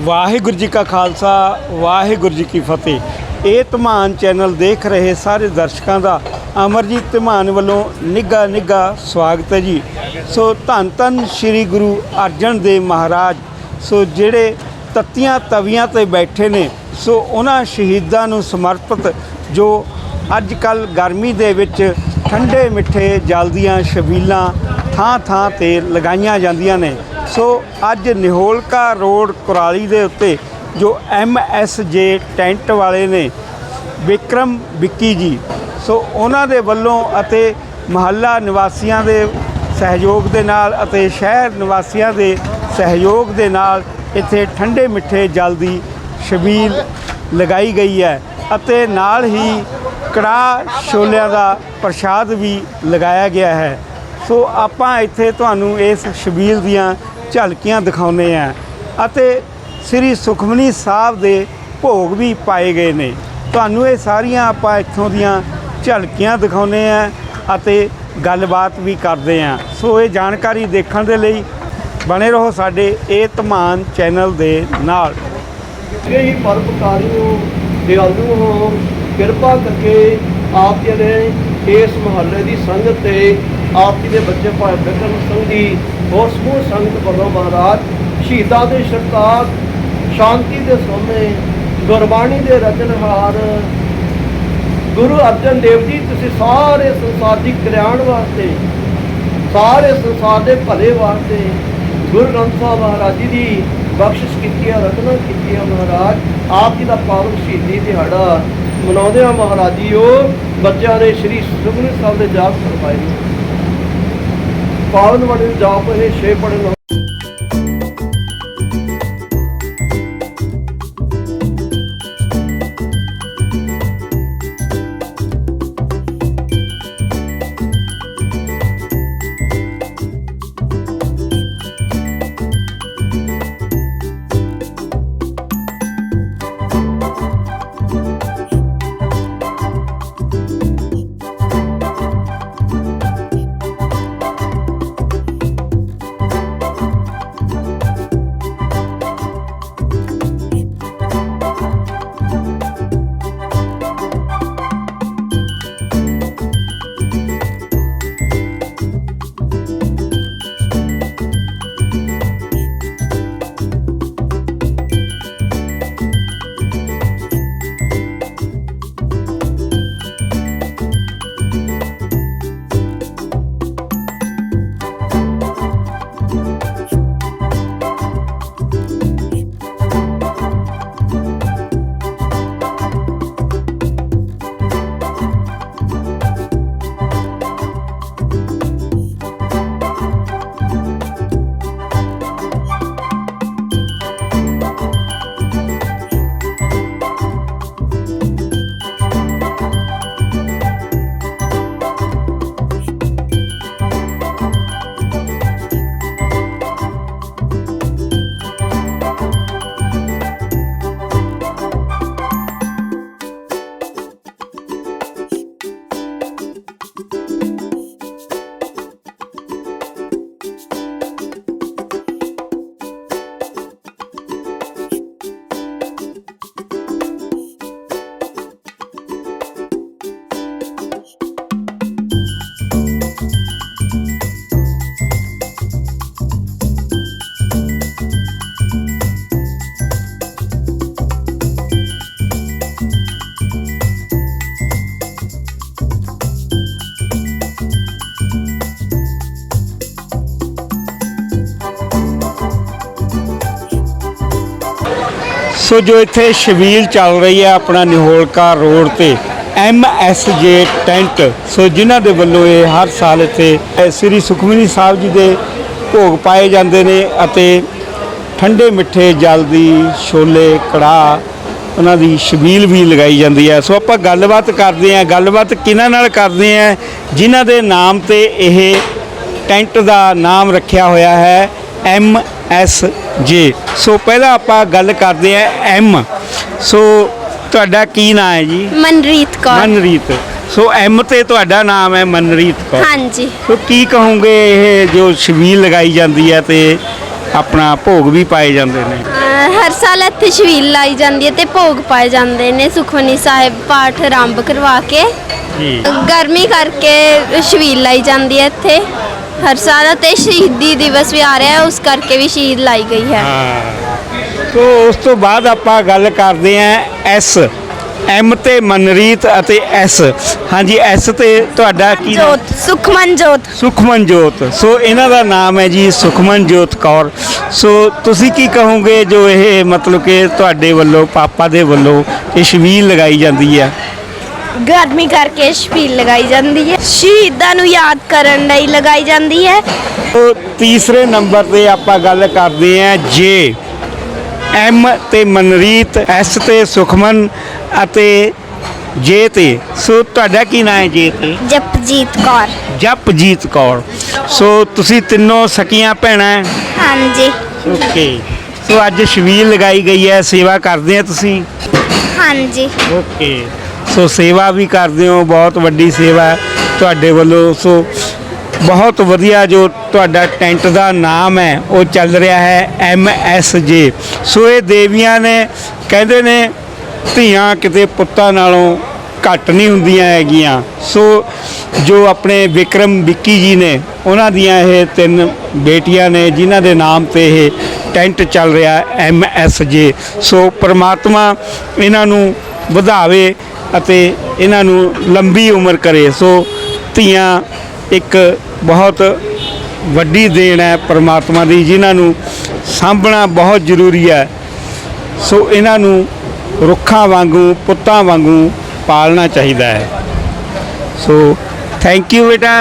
ਵਾਹਿਗੁਰੂ ਜੀ ਕਾ ਖਾਲਸਾ, ਵਾਹਿਗੁਰੂ ਜੀ ਕੀ ਫਤਿਹ। ਇਹ ਧਮਾਨ ਚੈਨਲ ਦੇਖ ਰਹੇ ਸਾਰੇ ਦਰਸ਼ਕਾਂ ਦਾ ਅਮਰਜੀਤ ਧਮਾਨ ਵੱਲੋਂ ਨਿੱਘਾ ਨਿੱਘਾ ਸਵਾਗਤ ਹੈ ਜੀ। ਸੋ ਧੰਨ ਧੰਨ ਸ੍ਰੀ ਗੁਰੂ ਅਰਜਨ ਦੇਵ ਮਹਾਰਾਜ, ਸੋ ਜਿਹੜੇ ਤੱਤੀਆਂ ਤਵੀਆਂ ਤੇ ਬੈਠੇ ਨੇ, ਸੋ ਉਹਨਾਂ ਸ਼ਹੀਦਾਂ ਨੂੰ ਸਮਰਪਿਤ ਜੋ ਅੱਜ ਕੱਲ ਗਰਮੀ ਦੇ ਵਿੱਚ ਠੰਡੇ ਮਿੱਠੇ ਜਲ ਦੀਆਂ ਛਬੀਲਾਂ ਥਾਂ ਥਾਂ ਤੇ ਲਗਾਈਆਂ ਜਾਂਦੀਆਂ ਨੇ। ਸੋ ਅੱਜ ਨਿਹੋਲਕਾ ਰੋਡ ਕੁਰਾਲੀ ਦੇ ਉੱਤੇ ਜੋ ਐਮ ਐਸ ਜੇ ਟੈਂਟ ਵਾਲੇ ਨੇ, ਵਿਕਰਮ ਵਿੱਕੀ ਜੀ, ਸੋ ਉਹਨਾਂ ਦੇ ਵੱਲੋਂ ਅਤੇ ਮਹੱਲਾ ਨਿਵਾਸੀਆਂ ਦੇ ਸਹਿਯੋਗ ਦੇ ਨਾਲ ਅਤੇ ਸ਼ਹਿਰ ਨਿਵਾਸੀਆਂ ਦੇ ਸਹਿਯੋਗ ਦੇ ਨਾਲ ਇੱਥੇ ਠੰਡੇ ਮਿੱਠੇ ਜਲ ਦੀ ਸ਼ਬੀਲ ਲਗਾਈ ਗਈ ਹੈ ਅਤੇ ਨਾਲ ਹੀ ਕੜਾਹ ਛੋਲਿਆਂ ਦਾ ਪ੍ਰਸ਼ਾਦ ਵੀ ਲਗਾਇਆ ਗਿਆ ਹੈ। ਸੋ ਆਪਾਂ ਇੱਥੇ ਤੁਹਾਨੂੰ ਇਸ ਸ਼ਬੀਲ ਦੀਆਂ ਝਲਕੀਆਂ ਦਿਖਾਉਂਦੇ ਆ ਅਤੇ ਸ੍ਰੀ ਸੁਖਮਨੀ ਸਾਹਿਬ ਦੇ ਭੋਗ ਵੀ ਪਾਏ ਗਏ ਨੇ। ਤੁਹਾਨੂੰ ਇਹ ਸਾਰੀਆਂ ਆਪਾਂ ਇੱਥੋਂ ਦੀਆਂ ਝਲਕੀਆਂ ਦਿਖਾਉਂਦੇ ਆ ਅਤੇ ਗੱਲਬਾਤ ਵੀ ਕਰਦੇ ਆ। ਸੋ ਇਹ ਜਾਣਕਾਰੀ ਦੇਖਣ ਦੇ ਲਈ ਬਣੇ ਰਹੋ ਸਾਡੇ ਇਹ ਧਮਾਨ ਚੈਨਲ ਦੇ ਨਾਲ। ਕਿ ਹੀ ਪਰਪਕਾਰੀਓ ਦਿਆਲੂ ਹੋ, ਕਿਰਪਾ ਕਰਕੇ ਆਪ ਜਿਹੜੇ ਇਸ ਮਹੱਲੇ ਦੀ ਸੰਗਤ ਤੇ ਆਪ ਜੀ ਦੇ ਬੱਚੇ ਭਾਈ ਬਿਕਰਮ ਸਿੰਘ ਜੀ ਹੋਰ ਸਮੂਹ ਸੰਗਤ ਵੱਲੋਂ ਮਹਾਰਾਜ ਸ਼ਹੀਦਾਂ ਦੇ ਸਰਕਾਰ ਸ਼ਾਂਤੀ ਦੇ ਸੋਮੇ ਗੁਰਬਾਣੀ ਦੇ ਰਚਨਹਾਰ, ਗੁਰੂ ਅਰਜਨ ਦੇਵ ਜੀ, ਤੁਸੀਂ ਸਾਰੇ ਸੰਸਾਰ ਦੀ ਕਲਿਆਣ ਵਾਸਤੇ, ਸਾਰੇ ਸੰਸਾਰ ਦੇ ਭਲੇ ਵਾਸਤੇ ਗੁਰੂ ਗ੍ਰੰਥ ਸਾਹਿਬ ਮਹਾਰਾਜ ਜੀ ਦੀ ਬਖਸ਼ਿਸ਼ ਕੀਤੀ ਹੈ, ਰਤਨਾ ਕੀਤੀ ਹੈ ਮਹਾਰਾਜ। ਆਪ ਜੀ ਦਾ ਪਾਵਨ ਸ਼ਹੀਦੀ ਦਿਹਾੜਾ ਮਨਾਉਂਦੇ ਆ ਮਹਾਰਾਜ ਜੀ ਉਹ ਬੱਚਿਆਂ ਨੇ ਸ੍ਰੀ ਸੁਖਮਨੀ ਸਾਹਿਬ ਦੇ ਜਾਪ ਕਰਵਾਏ। ਨੇ ਪਾਵਨ ਵੜੇ ਜਾਪ ਸੋ ਜੋ ਇੱਥੇ ਛਬੀਲ ਚੱਲ ਰਹੀ ਹੈ ਆਪਣਾ ਨਿਹੋਲਕਾ ਰੋਡ ਤੇ M S J tent. So ਜਿਨ੍ਹਾਂ ਦੇ ਵੱਲੋਂ ਇਹ ਹਰ ਸਾਲ ਇੱਥੇ ਸ੍ਰੀ ਸੁਖਮਨੀ ਸਾਹਿਬ ਜੀ ਦੇ ਭੋਗ ਪਾਏ ਜਾਂਦੇ ਨੇ ਅਤੇ ਠੰਡੇ ਮਿੱਠੇ ਜਲ ਦੀ ਛੋਲੇ, ਕੜਾਹ, ਉਹਨਾਂ ਦੀ ਸ਼ਬੀਲ ਵੀ ਲਗਾਈ ਜਾਂਦੀ ਹੈ। ਸੋ ਆਪਾਂ ਗੱਲਬਾਤ ਕਰਦੇ ਹਾਂ, ਗੱਲਬਾਤ ਕਿਹਨਾਂ ਨਾਲ ਕਰਦੇ ਹਾਂ, ਜਿਨ੍ਹਾਂ ਦੇ ਨਾਮ ਤੇ ਇਹ ਟੈਂਟ ਦਾ ਨਾਮ ਰੱਖਿਆ ਹੋਇਆ ਹੈ ਐਮ ਐਸ ਜੇ ਸੋ ਪਹਿਲਾਂ ਆਪਾਂ ਗੱਲ ਕਰਦੇ ਹਾਂ ਐਮ ਸੋ ਤੁਹਾਡਾ ਕੀ ਨਾਮ ਹੈ ਜੀ? ਮਨਰੀਤ ਕੌਰ। ਮਨਰੀਤ। ਸੋ ਐਮ ਤੇ ਤੁਹਾਡਾ ਨਾਮ ਹੈ ਮਨਰੀਤ ਕੌਰ। ਹਾਂਜੀ। ਸੋ ਕੀ ਕਹੋਗੇ ਇਹ ਜੋ ਛਬੀਲ ਲਗਾਈ ਜਾਂਦੀ ਹੈ ਤੇ ਆਪਣਾ ਭੋਗ ਵੀ ਪਾਏ ਜਾਂਦੇ ਨੇ? ਅਹ ਹਰ ਸਾਲ ਇੱਥੇ ਛਬੀਲ ਲਾਈ ਜਾਂਦੀ ਹੈ ਤੇ ਭੋਗ ਪਾਏ ਜਾਂਦੇ ਨੇ ਸੁਖਮਨੀ ਸਾਹਿਬ ਪਾਠ ਆਰੰਭ ਕਰਵਾ ਕੇ। ਜੀ। ਗਰਮੀ ਕਰਕੇ ਛਬੀਲ ਲਾਈ ਜਾਂਦੀ ਹੈ ਇੱਥੇ। ਹਰ ਸਾਲ ਤੇ ਸ਼ਹੀਦੀ ਦਿਵਸ ਵੀ ਆ ਰਿਹਾ ਹੈ ਉਸ ਕਰਕੇ ਵੀ ਸ਼ਹੀਦ ਲਾਈ ਗਈ ਹੈ। ਹਾਂ। ਸੋ ਉਸ ਤੋਂ ਬਾਅਦ ਆਪਾਂ ਗੱਲ ਕਰਦੇ ਆਂ ਐਸ ਐਮ ਤੇ ਮਨਰੀਤ ਅਤੇ ਐਸ। ਹਾਂਜੀ ਐਸ ਤੇ ਤੁਹਾਡਾ ਕੀ? ਜੋਤ ਸੁਖਮਨ ਜੋਤ ਸੁਖਮਨ ਜੋਤ ਸੋ ਇਹਨਾਂ ਦਾ ਨਾਮ ਹੈ ਜੀ ਸੁਖਮਨ ਜੋਤ ਕੌਰ। ਸੋ ਤੁਸੀਂ ਕੀ ਕਹੋਗੇ ਜੋ ਇਹ ਮਤਲਬ ਕਿ ਤੁਹਾਡੇ ਵੱਲੋਂ ਪਾਪਾ ਦੇ ਵੱਲੋਂ ਇਹ ਸ਼ਬੀਲ ਲਗਾਈ ਜਾਂਦੀ ਹੈ? ਗਰਮੀ ਕਰਕੇ ਛਬੀਲ ਲਗਾਈ ਜਾਂਦੀ ਹੈ। ਸ਼ਹੀਦਾਂ ਨੂੰ ਯਾਦ ਕਰਨ ਲਈ ਲਗਾਈ ਜਾਂਦੀ ਹੈ। ਸੋ ਤੀਸਰੇ ਨੰਬਰ ਤੇ ਆਪਾਂ ਗੱਲ ਕਰਦੇ ਆਂ ਜੇ ਐਮ ਤੇ ਮਨਰੀਤ ਐਸ ਤੇ ਸੁਖਮਨ ਅਤੇ ਜੇ ਤੇ। ਸੋ ਤੁਹਾਡਾ ਕੀ ਨਾਮ ਹੈ ਜੇ ਤੇ? ਜਪਜੀਤ ਕੌਰ। ਜਪਜੀਤ ਕੌਰ। ਸੋ ਤੁਸੀਂ ਤਿੰਨੋਂ ਸਕੀਆਂ ਭੈਣਾਂ? ਹਾਂਜੀ। ਓਕੇ। ਸੋ ਅੱਜ ਸ਼ਬੀਲ ਲਗਾਈ ਗਈ ਹੈ ਸੇਵਾ ਕਰਦੇ ਆ ਤੁਸੀਂ? ਹਾਂਜੀ। ਓਕੇ। ਸੋ ਸੇਵਾ ਵੀ ਕਰਦੇ ਹੋ, ਬਹੁਤ ਵੱਡੀ ਸੇਵਾ ਹੈ ਤੁਹਾਡੇ ਵੱਲੋਂ। ਸੋ ਬਹੁਤ ਵਧੀਆ ਜੋ ਤੁਹਾਡਾ ਟੈਂਟ ਦਾ ਨਾਮ ਹੈ, ਉਹ ਚੱਲ ਰਿਹਾ ਹੈ ਐਮ ਐਸ ਜੇ। ਸੋ ਇਹ ਦੇਵੀਆਂ ਨੇ, ਕਹਿੰਦੇ ਨੇ, ਧੀਆਂ ਕਿਤੇ ਪੁੱਤਾਂ ਨਾਲੋਂ ਘੱਟ ਨਹੀਂ ਹੁੰਦੀਆਂ ਹੈਗੀਆਂ। ਸੋ ਜੋ ਆਪਣੇ ਵਿਕਰਮ ਵਿੱਕੀ ਜੀ ਨੇ, ਉਹਨਾਂ ਦੀਆਂ ਇਹ ਤਿੰਨ ਬੇਟੀਆਂ ਨੇ, ਜਿਨ੍ਹਾਂ ਦੇ ਨਾਮ ਤੇ ਇਹ ਟੈਂਟ ਚੱਲ ਰਿਹਾ ਐਮ ਐਸ ਜੇ। ਸੋ ਪ੍ਰਮਾਤਮਾ ਇਹਨਾਂ ਨੂੰ ਵਧਾਵੇ ਅਤੇ ਇਹਨਾਂ ਨੂੰ ਲੰਬੀ ਉਮਰ ਕਰੇ। ਸੋ ਧੀਆਂ ਇੱਕ ਬਹੁਤ ਵੱਡੀ ਦੇਣ ਹੈ ਪ੍ਰਮਾਤਮਾ ਦੀ ਜਿਨ੍ਹਾਂ ਨੂੰ ਸਾਂਭਣਾ ਬਹੁਤ ਜ਼ਰੂਰੀ ਹੈ। ਸੋ ਇਹਨਾਂ ਨੂੰ ਰੁੱਖਾਂ ਵਾਂਗੂ ਪੁੱਤਾਂ ਵਾਂਗੂ ਪਾਲਣਾ ਚਾਹੀਦਾ ਹੈ। ਸੋ ਥੈਂਕ ਯੂ ਬੇਟਾ।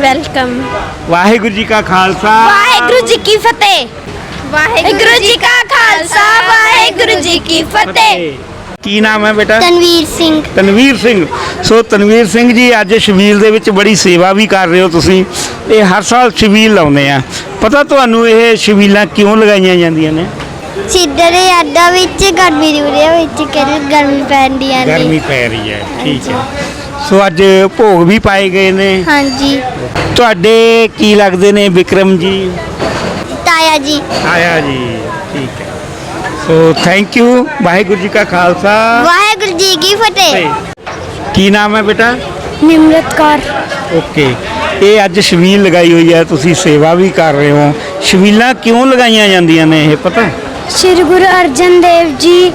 ਵੈਲਕਮ ਵਾਹਿਗੁਰੂ ਜੀ ਕਾ ਖਾਲਸਾ। ਵਾਹਿਗੁਰੂ ਜੀ ਕੀ ਫਤਿਹ। ਵਾਹਿਗੁਰੂ ਜੀ ਕਾ ਖਾਲਸਾ ਵਾਹਿਗੁਰੂ ਜੀ ਕੀ ਫਤਿਹ। ਕੀ ਨਾਮ ਹੈ ਬੇਟਾ? ਤਨਵੀਰ ਸਿੰਘ। ਤਨਵੀਰ ਸਿੰਘ। ਸੋ ਤਨਵੀਰ ਸਿੰਘ ਜੀ ਅੱਜ ਸ਼ਬੀਲ ਦੇ ਵਿੱਚ ਬੜੀ ਸੇਵਾ ਵੀ ਕਰ ਰਹੇ ਹੋ ਤੁਸੀਂ। ਇਹ ਹਰ ਸਾਲ ਸ਼ਬੀਲ ਲਾਉਂਦੇ ਆ। ਪਤਾ ਤੁਹਾਨੂੰ ਇਹ ਸ਼ਬੀਲਾਂ ਕਿਉਂ ਲਗਾਈਆਂ ਜਾਂਦੀਆਂ ਨੇ? ਸਿੱਧਰੇ ਅੱਡਾ ਵਿੱਚ ਗਰਮੀ ਦੀ ਉਰੇ ਵਿੱਚ ਕਿਹੜੀ ਗਰਮੀ ਪੈਂਦੀ ਆਂਦੀ ਗਰਮੀ ਪੈ ਰਹੀ ਹੈ ਠੀਕ ਹੈ। ਸੋ ਅੱਜ ਭੋਗ ਵੀ ਪਾਏ ਗਏ ਨੇ। ਹਾਂਜੀ। ਤੁਹਾਡੇ ਕੀ ਲੱਗਦੇ ਨੇ ਵਿਕਰਮ ਜੀ? ਤਾਇਆ ਜੀ। ਆਇਆ ਜੀ ਠੀਕ ਹੈ। So thank you Waheguru ji ਕਾ ਖਾਲਸਾ। ਵਾਹਿਗੁਰੂ ਜੀ ਕੀ ਫਤਿਹ। ਕੀ ਨਾਮ ਹੈ ਬੇਟਾ? ਨਿਮਰਤ ਕੌਰ। ਓਕੇ। ਇਹ ਅੱਜ ਸ਼ਬੀਲ ਲਗਾਈ ਹੋਈ ਹੈ ਤੁਸੀਂ ਸੇਵਾ ਵੀ ਕਰ ਰਹੇ ਹੋ। ਸ਼ਬੀਲਾਂ ਕਿਉਂ ਲਗਾਈਆਂ ਜਾਂਦੀਆਂ ਨੇ ਇਹ ਪਤਾ? ਸ਼੍ਰੀ ਗੁਰੂ ਅਰਜਨ ਦੇਵ ਜੀ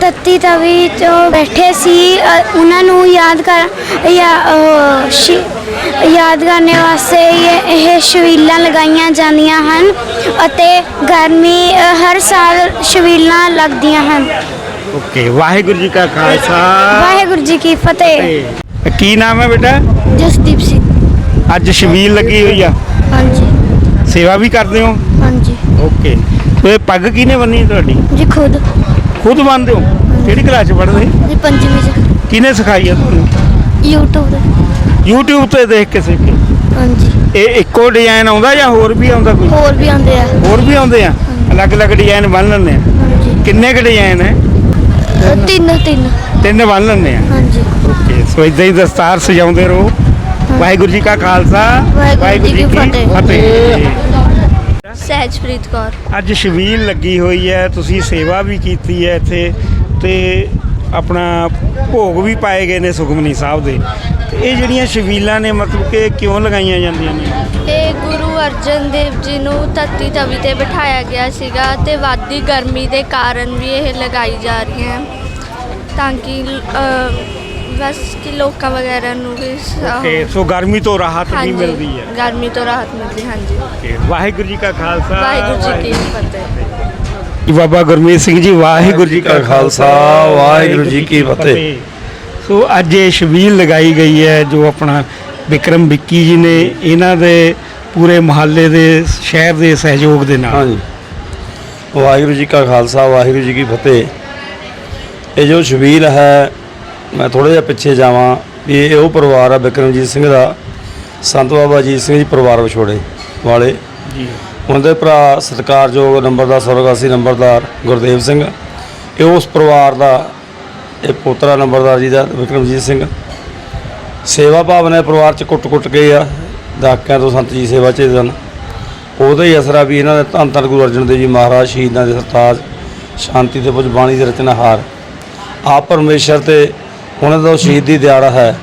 ਤੱਤੀ ਤਵੀ ਤੋਂ ਬੈਠੇ ਸੀ। ਉਹਨਾਂ ਨੂੰ ਯਾਦ ਕਰ ਯਾਦ ਕਰਨੇ ਵਾਸਤੇ ਇਹ ਸ਼ਬੀਲਾਂ ਲਗਾਈਆਂ ਜਾਂਦੀਆਂ ਹਨ ਅਤੇ ਗਰਮੀ ਹਰ ਸਾਲ ਸ਼ਬੀਲਾਂ ਲੱਗਦੀਆਂ ਹਨ। ਓਕੇ ਵਾਹਿਗੁਰੂ ਜੀ ਕਾ ਖਾਲਸਾ। ਵਾਹਿਗੁਰੂ ਜੀ ਕੀ ਫਤਿਹ। ਕੀ ਨਾਮ ਹੈ ਬੇਟਾ? ਜਸਦੀਪ ਸਿੰਘ। ਅੱਜ ਸ਼ਬੀਲ ਲੱਗੀ ਹੋਈ ਆ। ਹਾਂਜੀ। ਸੇਵਾ ਵੀ ਕਰਦੇ ਹੋ? ਹਾਂਜੀ। ਓਕੇ। ਤੇ ਪੱਗ ਕਿਹਨੇ ਬੰਨੀ ਤੁਹਾਡੀ? ਜੀ ਖੁਦ। ਖੁਦ ਬੰਨਦੇ ਹੋ? ਕਿਹੜੀ ਕਲਾਸ ਚ ਪੜ੍ਹਦੇ? ਜੀ ਪੰਜਵੀਂ ਚ। ਕਿਹਨੇ ਸਿਖਾਈ ਆ ਤੁਹਾਨੂੰ? YouTube ਤੇ। YouTube ਤੇ ਦੇਖ ਕੇ ਸਿੱਖੇ ਹਾਂਜੀ। ਇਹ ਇੱਕੋ ਡਿਜ਼ਾਈਨ ਆਉਂਦਾ ਜਾਂ ਹੋਰ ਵੀ ਆਉਂਦਾ ਕੋਈ? ਹੋਰ ਵੀ ਆਉਂਦੇ ਆ। ਹੋਰ ਵੀ ਆਉਂਦੇ ਆ? ਅਲੱਗ-ਅਲੱਗ ਡਿਜ਼ਾਈਨ ਬੰਨ ਲੈਂਦੇ ਆ? ਹਾਂਜੀ। ਕਿੰਨੇ ਕੁ ਡਿਜ਼ਾਈਨ ਹੈ ਤਿੰਨ ਤਿੰਨ। ਤਿੰਨ ਬੰਨ ਲੈਂਦੇ ਆ? ਹਾਂਜੀ। ਓਕੇ ਸੋ ਇਦਾਂ ਹੀ ਦਸਤਾਰ ਸਜਾਉਂਦੇ ਰਹੋ। ਵਾਹਿਗੁਰੂ ਜੀ ਕਾ ਖਾਲਸਾ ਵਾਹਿਗੁਰੂ ਜੀ ਕੀ ਫਤਿਹ। ਫਤਿਹ ਸਹਿਜਪ੍ਰੀਤ ਕੌਰ। ਅੱਜ ਸ਼ਬੀਲ ਲੱਗੀ ਹੋਈ ਹੈ ਤੁਸੀਂ ਸੇਵਾ ਵੀ ਕੀਤੀ ਹੈ ਇੱਥੇ ਤੇ ਆਪਣਾ ਭੋਗ ਵੀ ਪਾਏ ਗਏ ਨੇ ਸੁਖਮਨੀ ਸਾਹਿਬ ਦੇ। ਇਹ ਜਿਹੜੀਆਂ ਸ਼ਬੀਲਾਂ ਨੇ ਮਤਲਬ ਕਿ ਕਿਉਂ ਲਗਾਈਆਂ ਜਾਂਦੀਆਂ ਨੇ? ਇਹ ਗੁਰੂ ਅਰਜਨ ਦੇਵ ਜੀ ਨੂੰ ਤੱਤੀ ਤਵੀ ਤੇ ਬਿਠਾਇਆ ਗਿਆ ਸੀਗਾ ਤੇ ਵੱਧਦੀ ਗਰਮੀ ਦੇ ਕਾਰਨ ਵੀ ਇਹ ਲਗਾਈ ਜਾ ਰਹੀਆਂ। ਤਾਂ ਕਿ ਅ, ਬਸ ਕਿ ਲੋਕਾਂ ਵਗੈਰਾ ਨੂੰ ਵੀ ਸ- ਤੇ ਸੋ ਗਰਮੀ ਤੋਂ ਰਾਹਤ ਵੀ ਮਿਲਦੀ ਹੈ। ਗਰਮੀ ਤੋਂ ਰਾਹਤ ਮਿਲਦੀ ਹਾਂਜੀ। ਤੇ ਵਾਹਿਗੁਰੂ ਜੀ ਕਾ ਖਾਲਸਾ ਵਾਹਿਗੁਰੂ ਜੀ ਕੀ ਫਤਿਹ। ਜੀ ਬਾਬਾ ਗੁਰਮੀਤ ਸਿੰਘ ਜੀ ਵਾਹਿਗੁਰੂ ਜੀ ਕਾ ਖਾਲਸਾ, ਵਾਹਿਗੁਰੂ ਜੀ ਕੀ ਫਤਿਹ। ਸੋ ਅੱਜ ਇਹ ਸ਼ਬੀਲ ਲਗਾਈ ਗਈ ਹੈ ਜੋ ਆਪਣਾ ਵਿਕਰਮ ਵਿੱਕੀ ਜੀ ਨੇ ਇਹਨਾਂ ਦੇ ਪੂਰੇ ਮਹੱਲੇ ਦੇ ਸ਼ਹਿਰ ਦੇ ਸਹਿਯੋਗ ਦੇ ਨਾਲ। ਹਾਂਜੀ। ਵਾਹਿਗੁਰੂ ਜੀ ਕਾ ਖਾਲਸਾ ਵਾਹਿਗੁਰੂ ਜੀ ਕੀ ਫਤਿਹ। ਇਹ ਜੋ ਸ਼ਬੀਲ ਹੈ ਮੈਂ ਥੋੜਾ ਜਿਹਾ ਪਿੱਛੇ ਜਾਵਾਂ ਵੀ ਇਹ ਉਹ ਪਰਿਵਾਰ ਆ ਬਿਕਰਮਜੀਤ ਸਿੰਘ ਦਾ ਸੰਤ ਬਾਬਾ ਅਜੀਤ ਸਿੰਘ ਜੀ ਪਰਿਵਾਰ ਵਿਛੋੜੇ ਵਾਲੇ। ਜੀ। ਉਹਨਾਂ ਦੇ ਭਰਾ ਸਤਿਕਾਰਯੋਗ ਨੰਬਰਦਾਰ ਸਰਗਾਸੀ ਨੰਬਰਦਾਰ ਗੁਰਦੇਵ ਸਿੰਘ। ਇਹ ਉਸ ਪਰਿਵਾਰ ਦਾ ਇਹ ਪੋਤਰਾ ਨੰਬਰਦਾਰ ਜੀ ਦਾ ਵਿਕਰਮਜੀਤ ਸਿੰਘ। ਸੇਵਾ ਭਾਵਨਾ ਪਰਿਵਾਰ ਚ ਕੁੱਟ-ਕੁੱਟ ਕੇ ਆ ਦਾਕਿਆਂ ਤੋਂ ਸੰਤ ਜੀ ਸੇਵਾ ਚ ਸਨ। ਉਹਦਾ ਹੀ ਅਸਰ ਆ ਵੀ ਇਹਨਾਂ ਦੇ ਧੰਨ ਧੰਨ ਗੁਰੂ ਅਰਜਨ ਦੇਵ ਜੀ ਮਹਾਰਾਜ ਸ਼ਹੀਦਾਂ ਦੇ ਸਰਤਾਜ ਸ਼ਾਂਤੀ ਦੇ ਪੁੱਜ ਬਾਣੀ ਦੇ ਰਚਨਾਹਾਰ ਆਪ ਪਰਮੇਸ਼ਰ ਤੇ ਉਹਨਾਂ ਦਾ ਉਹ ਸ਼ਹੀਦੀ ਦਿਹਾੜਾ ਹੈ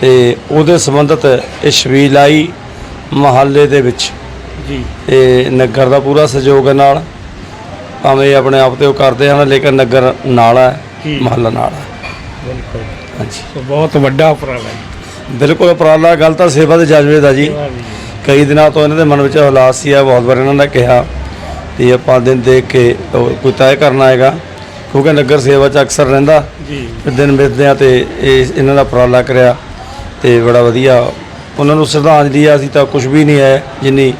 ਤੇ ਉਹਦੇ ਸੰਬੰਧਿਤ ਇਹ ਆਈ ਮਹੱਲੇ ਦੇ ਵਿੱਚ ਜੀ। ਇਹ ਨਗਰ ਦਾ ਪੂਰਾ ਸਹਿਯੋਗ ਹੈ ਨਾਲ। ਭਾਵੇਂ ਆਪਣੇ ਆਪ ਤੇ ਉਹ ਕਰਦੇ ਹਨ ਲੇਕਿਨ ਨਗਰ ਨਾਲ ਹੈ। ਮਹੱਲਾ ਨਾਲ ਹੈ। ਬਿਲਕੁਲ। ਹਾਂਜੀ। ਸੋ ਬਹੁਤ ਵੱਡਾ ਉਪਰਾਲਾ ਜੀ ਬਿਲਕੁਲ ਉਪਰਾਲਾ ਗੱਲ ਤਾਂ ਸੇਵਾ ਦੇ ਜਜ਼ਬੇ ਦਾ ਜੀ। ਕਈ ਦਿਨਾਂ ਤੋਂ ਇਹਨਾਂ ਦੇ ਮਨ ਵਿੱਚ ਹਾਲਾਤ ਸੀ ਆ ਬਹੁਤ ਵਾਰ ਇਹਨਾਂ ਨੇ ਕਿਹਾ ਵੀ ਆਪਾਂ ਦਿਨ ਦੇਖ ਕੇ ਕੋਈ ਤੈਅ ਕਰਨਾ ਹੈਗਾ। ਕਿਉਂਕਿ ਨਗਰ ਸੇਵਾ 'ਚ ਅਕਸਰ ਰਹਿੰਦਾ। ਜੀ। ਦਿਨ ਮਿਲਦੇ ਆ ਤੇ ਇਹ ਇਹਨਾਂ ਦਾ ਉਪਰਾਲਾ ਕਰਿਆ ਤੇ ਬੜਾ ਵਧੀਆ। ਉਹਨਾਂ ਨੂੰ ਸ਼ਰਧਾਂਜਲੀ ਆ ਅਸੀਂ ਤਾਂ ਕੁਝ ਵੀ ਨਹੀਂ ਹੈ ਜਿੰਨੀ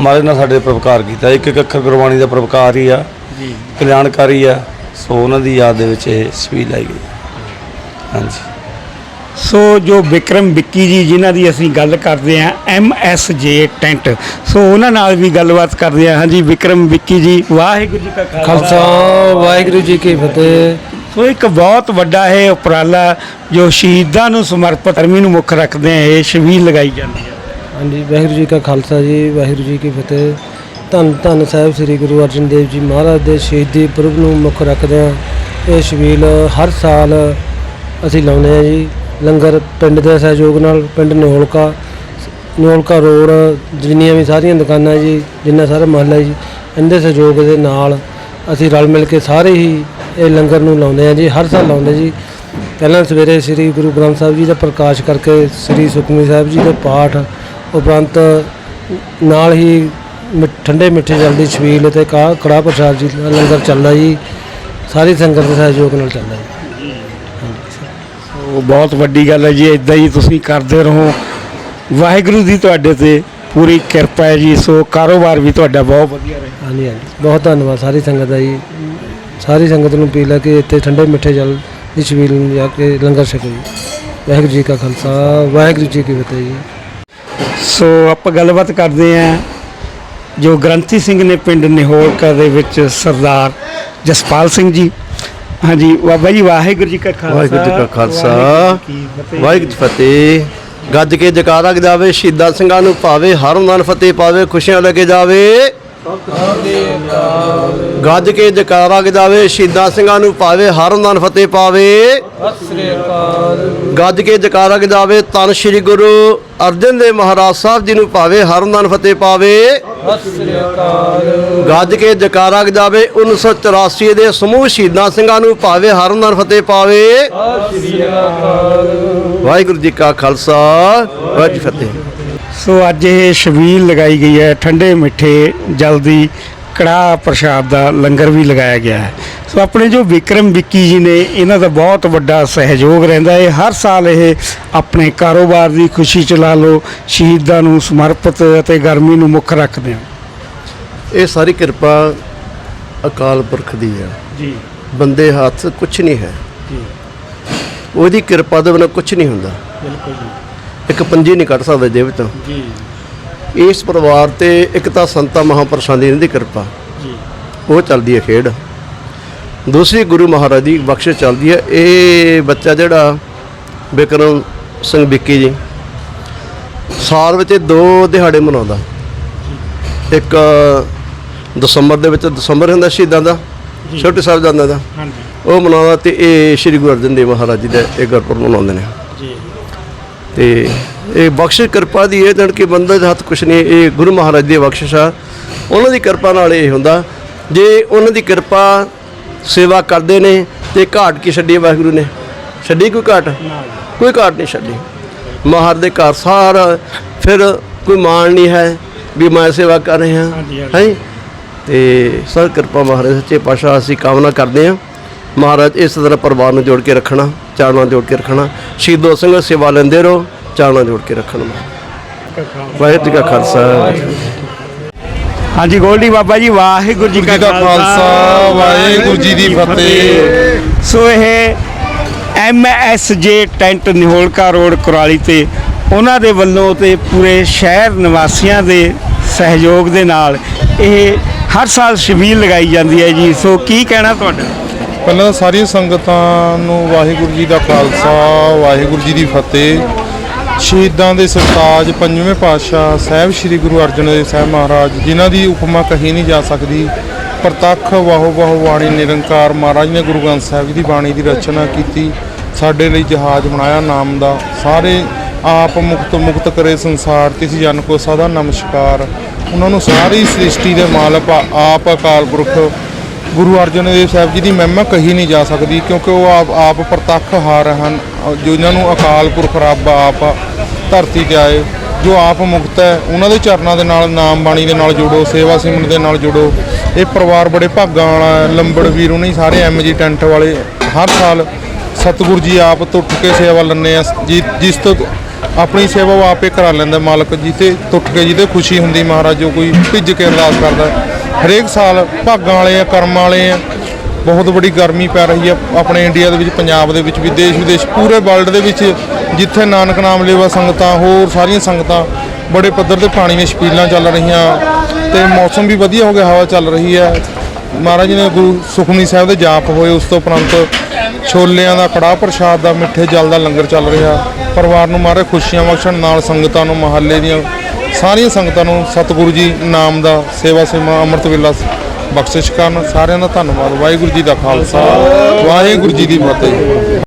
ਮਹਾਰਾਜ ਨੇ ਸਾਡੇ ਪ੍ਰਭਕਾਰ ਕੀਤਾ। ਇੱਕ ਇੱਕ ਅੱਖਰ ਗੁਰਬਾਣੀ ਦਾ ਪ੍ਰਭਕਾਰ ਹੀ ਆ। ਜੀ। ਕਲਿਆਣਕਾਰੀ ਆ। ਸੋ ਉਹਨਾਂ ਦੀ ਯਾਦ ਦੇ ਵਿੱਚ ਇਹ ਸਵੀਲ ਆਈ ਗਈ। ਹਾਂਜੀ। ਸੋ ਜੋ ਵਿਕਰਮ ਵਿੱਕੀ ਜੀ ਜਿਨ੍ਹਾਂ ਦੀ ਅਸੀਂ ਗੱਲ ਕਰਦੇ ਹਾਂ M S J tent. So ਉਹਨਾਂ ਨਾਲ ਵੀ ਗੱਲਬਾਤ ਕਰਦੇ ਹਾਂ। ਹਾਂਜੀ ਵਿਕਰਮ ਵਿੱਕੀ ਜੀ ਵਾਹਿਗੁਰੂ ਜੀ ਕਾ ਖਾਲਸਾ। ਵਾਹਿਗੁਰੂ ਜੀ ਕੀ ਫਤਿਹ। ਸੋ ਇੱਕ ਬਹੁਤ ਵੱਡਾ ਇਹ ਉਪਰਾਲਾ ਜੋ ਸ਼ਹੀਦਾਂ ਨੂੰ ਸਮਰਪਿਤ ਅਰਮੀ ਨੂੰ ਮੁੱਖ ਰੱਖਦੇ ਆ ਇਹ ਸ਼ਬੀਲ ਲਗਾਈ ਜਾਂਦੀ ਹੈ। ਹਾਂਜੀ ਵਾਹਿਗੁਰੂ ਜੀ ਕਾ ਖਾਲਸਾ ਜੀ ਵਾਹਿਗੁਰੂ ਜੀ ਕੀ ਫਤਿਹ। ਧੰਨ ਧੰਨ ਸਾਹਿਬ ਸ੍ਰੀ ਗੁਰੂ ਅਰਜਨ ਦੇਵ ਜੀ ਮਹਾਰਾਜ ਦੇ ਸ਼ਹੀਦੀ ਪੁਰਬ ਨੂੰ ਮੁੱਖ ਰੱਖਦੇ ਹਾਂ। ਇਹ ਸ਼ਬੀਲ ਹਰ ਸਾਲ ਅਸੀਂ ਲਾਉਂਦੇ ਹਾਂ ਜੀ। ਲੰਗਰ ਪਿੰਡ ਦੇ ਸਹਿਯੋਗ ਨਾਲ ਪਿੰਡ ਨਿਹੋਲਕਾ। ਨੋਲਕਾ ਰੋਡ, ਜਿੰਨੀਆਂ ਵੀ ਸਾਰੀਆਂ ਦੁਕਾਨਾਂ ਜੀ, ਜਿੰਨਾ ਸਾਰਾ ਮਹੱਲਾ ਜੀ, ਇਹਦੇ ਸਹਿਯੋਗ ਦੇ ਨਾਲ ਅਸੀਂ ਰਲ ਮਿਲ ਕੇ ਸਾਰੇ ਹੀ ਇਹ ਲੰਗਰ ਨੂੰ ਲਾਉਂਦੇ ਹਾਂ ਜੀ, ਹਰ ਸਾਲ ਲਾਉਂਦੇ ਜੀ। ਪਹਿਲਾਂ ਸਵੇਰੇ ਸ੍ਰੀ ਗੁਰੂ ਗ੍ਰੰਥ ਸਾਹਿਬ ਜੀ ਦਾ ਪ੍ਰਕਾਸ਼ ਕਰਕੇ ਸ੍ਰੀ ਸੁਖਮਨੀ ਸਾਹਿਬ ਜੀ ਦੇ ਪਾਠ ਉਪਰੰਤ ਨਾਲ ਹੀ ਮਿ- ਠੰਡੇ ਮਿੱਠੇ ਜਲ ਦੀ ਛਬੀਲ ਤੇ ਕਾ ਕੜਾ ਪ੍ਰਸ਼ਾਦ ਜੀ ਦਾ ਲੰਗਰ ਚੱਲਦਾ ਜੀ, ਸਾਰੀ ਸੰਗਤ ਦੇ ਸਹਿਯੋਗ ਨਾਲ ਚੱਲਦਾ ਜੀ। ਉਹ ਬਹੁਤ ਵੱਡੀ ਗੱਲ ਹੈ ਜੀ ਇਦਾਂ ਹੀ ਤੁਸੀਂ ਕਰਦੇ ਰਹੋ। ਵਾਹਿਗੁਰੂ ਦੀ ਤੁਹਾਡੇ ਤੇ ਪੂਰੀ ਕਿਰਪਾ ਹੈ ਜੀ ਸੋ ਕਾਰੋਬਾਰ ਵੀ ਤੁਹਾਡਾ ਬਹੁਤ ਵਧੀਆ ਰਹੇ। ਹਾਂਜੀ ਹਾਂਜੀ। ਬਹੁਤ ਧੰਨਵਾਦ ਸਾਰੀ ਸੰਗਤ ਦਾ ਜੀ। ਸਾਰੀ ਸੰਗਤ ਨੂੰ ਅਪੀਲ ਹੈ ਕਿ ਇੱਥੇ ਠੰਡੇ ਮਿੱਠੇ ਜਲ ਦੀ ਛਬੀਲ ਨੂੰ ਜਾ ਕੇ ਲੰਗਰ ਛਕੋ ਜੀ। ਵਾਹਿਗੁਰੂ ਜੀ ਕਾ ਖਾਲਸਾ ਵਾਹਿਗੁਰੂ ਜੀ ਕੀ ਫਤਿਹ ਜੀ। ਸੋ ਆਪਾਂ ਗੱਲਬਾਤ ਕਰਦੇ ਹਾਂ ਜੋ ਗ੍ਰੰਥੀ ਸਿੰਘ ਨੇ ਪਿੰਡ ਨਿਹੋਲਕਾ ਦੇ ਵਿੱਚ ਸਰਦਾਰ ਜਸਪਾਲ ਸਿੰਘ ਜੀ। ਹਾਂਜੀ ਬਾਬਾ ਜੀ ਵਾਹਿਗੁਰੂ ਜੀ ਕਾ ਖਾਲਸਾ। ਵਾਹਿਗੁਰੂ ਜੀ ਕਾ ਖਾਲਸਾ, ਵਾਹਿਗੁਰੂ ਜੀ ਫਤਿਹ। ਗੱਜ ਕੇ ਜਕਾਰਾ ਜਾਵੇ, ਸ਼ਹੀਦਾਂ ਸਿੰਘਾਂ ਨੂੰ ਪਾਵੇ, ਹਰ ਮਨ ਫਤਿਹ ਪਾਵੇ, ਖੁਸ਼ੀਆਂ ਲੈ ਕੇ ਜਾਵੇ। ਗੱਜ ਕੇ ਜਕਾਰਾ ਗਜਾਵੇ ਸ਼ਹੀਦਾਂ ਸਿੰਘਾਂ ਨੂੰ ਭਾਵੇ ਹਰ ਮਨ ਫਤਿਹ ਪਾਵੇ। ਗੱਜ ਕੇ ਜਕਾਰਾ ਗਜਾਵੇ ਤਨ ਸ੍ਰੀ ਗੁਰੂ ਅਰਜਨ ਦੇਵ ਮਹਾਰਾਜ ਸਾਹਿਬ ਜੀ ਨੂੰ ਭਾਵੇ ਹਰ ਮਨ ਫਤਿਹ ਪਾਵੇ। ਗੱਜ ਕੇ ਜਕਾਰਾ ਗਜਾਵੇ 1984 ਦੇ ਸਮੂਹ ਸ਼ਹੀਦਾਂ ਸਿੰਘਾਂ ਨੂੰ ਭਾਵੇ ਹਰ ਮਨ ਫਤਿਹ ਪਾਵੇ। ਵਾਹਿਗੁਰੂ ਜੀ ਕਾ ਖਾਲਸਾ ਵਾਹਿਗੁਰੂ ਫਤਿਹ। ਸੋ ਅੱਜ ਇਹ ਛਬੀਲ ਲਗਾਈ ਗਈ ਹੈ ਠੰਡੇ ਮਿੱਠੇ ਜਲ ਦੀ ਕੜਾਹ ਪ੍ਰਸ਼ਾਦ ਦਾ ਲੰਗਰ ਵੀ ਲਗਾਇਆ ਗਿਆ ਹੈ। ਸੋ ਆਪਣੇ ਜੋ ਵਿਕਰਮ ਵਿੱਕੀ ਜੀ ਨੇ ਇਹਨਾਂ ਦਾ ਬਹੁਤ ਵੱਡਾ ਸਹਿਯੋਗ ਰਹਿੰਦਾ ਹੈ। ਹਰ ਸਾਲ ਇਹ ਆਪਣੇ ਕਾਰੋਬਾਰ ਦੀ ਖੁਸ਼ੀ ਚ ਲਾ ਲਓ ਸ਼ਹੀਦਾਂ ਨੂੰ ਸਮਰਪਿਤ ਅਤੇ ਗਰਮੀ ਨੂੰ ਮੁੱਖ ਰੱਖਦੇ ਹਨ ਇਹ ਸਾਰੀ ਕਿਰਪਾ ਅਕਾਲ ਪੁਰਖ ਦੀ ਹੈ। ਜੀ। ਬੰਦੇ ਹੱਥ ਕੁਝ ਨਹੀਂ ਹੈ। ਉਹਦੀ ਕਿਰਪਾ ਦੇ ਬਿਨਾਂ ਕੁਝ ਨਹੀਂ ਹੁੰਦਾ। ਬਿਲਕੁਲ ਜੀ। ਇੱਕ ਪੰਜੀ ਨਹੀਂ ਕੱਢ ਸਕਦਾ ਜੇਬ ਤੋਂ ਜੀ। ਇਸ ਪਰਿਵਾਰ ਤੇ ਇੱਕ ਤਾਂ ਸੰਤਾ ਮਹਾਂਪੁਰਸ਼ਾਂ ਦੀ ਇਹਨਾਂ ਦੀ ਕਿਰਪਾ। ਜੀ। ਉਹ ਚੱਲਦੀ ਹੈ ਖੇਡ। ਦੂਸਰੀ ਗੁਰੂ ਮਹਾਰਾਜ ਦੀ ਬਖਸ਼ਿਸ਼ ਚੱਲਦੀ ਹੈ। ਇਹ ਬੱਚਾ ਜਿਹੜਾ ਬਿਕਰਮ ਸਿੰਘ ਵਿੱਕੀ ਜੀ ਸਾਲ ਵਿੱਚ ਦੋ ਦਿਹਾੜੇ ਮਨਾਉਂਦਾ। ਇੱਕ ਦਸੰਬਰ ਦੇ ਵਿੱਚ ਦਸੰਬਰ ਹੁੰਦਾ ਸ਼ਹੀਦਾਂ ਦਾ ਛੋਟੇ ਸਾਹਿਬਜ਼ਾਦਿਆਂ ਦਾ। ਹਾਂਜੀ। ਉਹ ਮਨਾਉਂਦਾ ਤੇ ਇਹ ਸ੍ਰੀ ਗੁਰੂ ਅਰਜਨ ਦੇਵ ਮਹਾਰਾਜ ਜੀ ਦਾ ਇਹ ਗੁਰਪੁਰਬ ਮਨਾਉਂਦੇ ਨੇ। ਜੀ। ਤੇ ਇਹ ਬਖਸ਼ਿਸ਼ ਕਿਰਪਾ ਦੀ ਇਹ ਜਣ ਕਿ ਬੰਦੇ ਦੇ ਹੱਥ ਕੁਛ ਨਹੀਂ ਇਹ ਗੁਰੂ ਮਹਾਰਾਜ ਦੀ ਬਖਸ਼ਿਸ਼ ਆ। ਉਹਨਾਂ ਦੀ ਕਿਰਪਾ ਨਾਲ ਇਹ ਹੁੰਦਾ। ਜੇ ਉਹਨਾਂ ਦੀ ਕਿਰਪਾ ਸੇਵਾ ਕਰਦੇ ਨੇ ਤੇ ਘਾਟ ਕੀ ਛੱਡੀ ਵਾਹਿਗੁਰੂ ਨੇ? ਛੱਡੀ ਕੋਈ ਘਾਟ? ਕੋਈ ਘਾਟ ਨਹੀਂ ਛੱਡੀ। ਮਹਾਰਾਜ ਦੇ ਘਰ ਸਾਰਾ ਫਿਰ ਕੋਈ ਮਾਣ ਨਹੀਂ ਹੈ ਵੀ ਮੈਂ ਸੇਵਾ ਕਰ ਰਿਹਾ। ਹਾਂ ਹੈ? ਤੇ ਸਰ ਕਿਰਪਾ ਮਹਾਰਾਜ ਸੱਚੇ ਪਾਤਸ਼ਾਹ ਅਸੀਂ ਕਾਮਨਾ ਕਰਦੇ ਹਾਂ। ਮਹਾਰਾਜ ਇਸ ਤਰ੍ਹਾਂ ਪਰਿਵਾਰ ਨੂੰ ਜੋੜ ਕੇ ਰੱਖਣਾ। ਚਾਰਨਾ ਜੋੜ ਕੇ ਰੱਖਣਾ। ਸ਼ਹੀਦੋ ਸਿੰਘ ਸੇਵਾ ਲੈਂਦੇ ਰਹੋ ਚਾਰਨਾ ਜੋੜ ਕੇ ਰੱਖਣਾ ਵਾਹਿਗੁਰੂ ਜੀ ਕਾ ਖਾਲਸਾ। ਵਾਹਿਗੁਰੂ ਜੀ ਕੀ ਫਤਿਹ। ਹਾਂਜੀ ਗੋਲਡੀ ਬਾਬਾ ਜੀ ਵਾਹਿਗੁਰੂ ਜੀ ਕਾ ਜੀ ਕਾ ਖਾਲਸਾ, ਵਾਹਿਗੁਰੂ ਜੀ ਦੀ ਫਤਿਹ। ਸੋ ਇਹ M S J tent Niholka road Kurali ਤੇ ਉਹਨਾਂ ਦੇ ਵੱਲੋਂ ਤੇ ਪੂਰੇ ਸ਼ਹਿਰ ਨਿਵਾਸੀਆਂ ਦੇ ਸਹਿਯੋਗ ਦੇ ਨਾਲ ਇਹ ਹਰ ਸਾਲ ਸ਼ਬੀਲ ਲਗਾਈ ਜਾਂਦੀ ਹੈ ਜੀ। ਸੋ ਕੀ ਕਹਿਣਾ ਤੁਹਾਡਾ? ਪਹਿਲਾਂ ਤਾਂ ਸਾਰੀਆਂ ਸੰਗਤਾਂ ਨੂੰ ਵਾਹਿਗੁਰੂ ਜੀ ਦਾ ਖਾਲਸਾ, ਵਾਹਿਗੁਰੂ ਜੀ ਦੀ ਫਤਿਹ। ਸ਼ਹੀਦਾਂ ਦੇ ਸਰਤਾਜ ਪੰਜਵੇਂ ਪਾਤਸ਼ਾਹ ਸਾਹਿਬ ਸ੍ਰੀ ਗੁਰੂ ਅਰਜਨ ਦੇਵ ਸਾਹਿਬ ਮਹਾਰਾਜ, ਜਿਨ੍ਹਾਂ ਦੀ ਉਪਮਾ ਕਹੀ ਨਹੀਂ ਜਾ ਸਕਦੀ। ਪ੍ਰਤੱਖ ਵਾਹੋ ਵਾਹੋ ਬਾਣੀ ਨਿਰੰਕਾਰ ਮਹਾਰਾਜ ਨੇ ਗੁਰੂ ਗ੍ਰੰਥ ਸਾਹਿਬ ਜੀ ਦੀ ਬਾਣੀ ਦੀ ਰਚਨਾ ਕੀਤੀ। ਸਾਡੇ ਲਈ ਜਹਾਜ਼ ਬਣਾਇਆ ਨਾਮ ਦਾ। ਸਾਰੇ ਆਪ ਮੁਕਤ ਮੁਕਤ ਕਰੇ ਸੰਸਾਰ, ਤਿਸ ਜਨ ਕੋ ਸਦਾ ਨਮਸਕਾਰ। ਉਹਨਾਂ ਨੂੰ ਸਾਰੀ ਸ੍ਰਿਸ਼ਟੀ ਦੇ ਮਾਲਕ ਆਪ ਅਕਾਲ ਪੁਰਖ ਗੁਰੂ ਅਰਜਨ ਦੇਵ ਸਾਹਿਬ ਜੀ ਦੀ ਮਹਿਮਾ ਕਹੀ ਨਹੀਂ ਜਾ ਸਕਦੀ ਕਿਉਂਕਿ ਉਹ ਆਪ ਆਪ ਪ੍ਰਤੱਖ ਹਾਰ ਹਨ ਅ- ਜੋ ਇਹਨਾਂ ਨੂੰ ਅਕਾਲ ਪੁਰਖ ਰੱਬ ਆਪ ਧਰਤੀ ਤੇ ਆਏ, ਜੋ ਆਪ ਮੁਕਤ ਹੈ, ਉਹਨਾਂ ਦੇ ਚਰਨਾਂ ਦੇ ਨਾਲ, ਨਾਮ ਬਾਣੀ ਦੇ ਨਾਲ ਜੁੜੋ, ਸੇਵਾ ਸਿਮਰਨ ਦੇ ਨਾਲ ਜੁੜੋ ਇਹ ਪਰਿਵਾਰ ਬੜੇ ਭਾਗਾਂ ਵਾਲਾ ਹੈ। ਲੰਬੜ ਵੀਰ ਉਹਨੇ ਸਾਰੇ ਐਮਜੀ ਟੈਂਟ ਵਾਲੇ ਹਰ ਸਾਲ ਸਤਿਗੁਰੂ ਜੀ ਆਪ ਟੁੱਟ ਕੇ ਸੇਵਾ ਲੈਂਦੇ ਆ, ਜਿ- ਜਿਸ ਤੋਂ ਆਪਣੀ ਸੇਵਾ ਉਹ ਆਪੇ ਕਰਾ ਲੈਂਦਾ ਮਾਲਕ ਜੀ ਤੇ ਟੁੱਟ ਕੇ ਜਿਹਦੇ ਖੁਸ਼ੀ ਹੁੰਦੀ ਮਹਾਰਾਜ ਜੋ ਕੋਈ ਭਿੱਜ ਕੇ ਅਰਦਾਸ ਕਰਦਾ ਹਰੇਕ ਸਾਲ ਭਾਗਾਂ ਵਾਲੇ ਆ, ਕਰਮਾਂ ਵਾਲੇ ਆ। ਬਹੁਤ ਬੜੀ ਗਰਮੀ ਪੈ ਰਹੀ ਹੈ ਆਪਣੇ ਇੰਡੀਆ ਦੇ ਵਿੱਚ, ਪੰਜਾਬ ਦੇ ਵਿੱਚ ਵੀ, ਦੇਸ਼ ਵਿਦੇਸ਼, ਪੂਰੇ ਵਰਲਡ ਦੇ ਵਿੱਚ ਜਿੱਥੇ ਨਾਨਕ ਨਾਮ ਲੇਵਾ ਸੰਗਤਾਂ, ਹੋਰ ਸਾਰੀਆਂ ਸੰਗਤਾਂ ਬੜੇ ਪੱਧਰ ਤੇ ਪਾਣੀ ਦੀਆਂ ਛਪੀਲਾਂ ਚੱਲ ਰਹੀਆਂ ਤੇ ਮੌਸਮ ਵੀ ਵਧੀਆ ਹੋ ਗਿਆ, ਹਵਾ ਚੱਲ ਰਹੀ ਹੈ ਮਹਾਰਾਜ ਜੀ ਨੇ ਗੁਰੂ ਸੁਖਮਨੀ ਸਾਹਿਬ ਦੇ ਜਾਪ ਹੋਏ, ਉਸ ਤੋਂ ਉਪਰੰਤ ਛੋਲਿਆਂ ਦਾ ਕੜਾਹ ਪ੍ਰਸ਼ਾਦ ਦਾ, ਮਿੱਠੇ ਜਲ ਦਾ ਲੰਗਰ ਚੱਲ ਰਿਹਾ। ਪਰਿਵਾਰ ਨੂੰ ਮਹਾਰਾਜ ਖੁਸ਼ੀਆਂ ਬਖਸ਼ਣ, ਨਾਲ ਸੰਗਤਾਂ ਨੂੰ ਮਹੱਲੇ ਦੀਆਂ ਸਾਰੀਆਂ ਸੰਗਤਾਂ ਨੂੰ ਸਤਿਗੁਰੂ ਜੀ ਨਾਮ ਦਾ ਸੇਵਾ ਸੇਵਾ ਅੰਮ੍ਰਿਤ ਵੇਲਾ ਬਖਸ਼ਿਸ਼ ਕਰਨ। ਸਾਰਿਆਂ ਦਾ ਧੰਨਵਾਦ। ਵਾਹਿਗੁਰੂ ਜੀ ਦਾ ਖਾਲਸਾ। ਵਾਹਿਗੁਰੂ ਜੀ ਦੀ ਫਤਿਹ।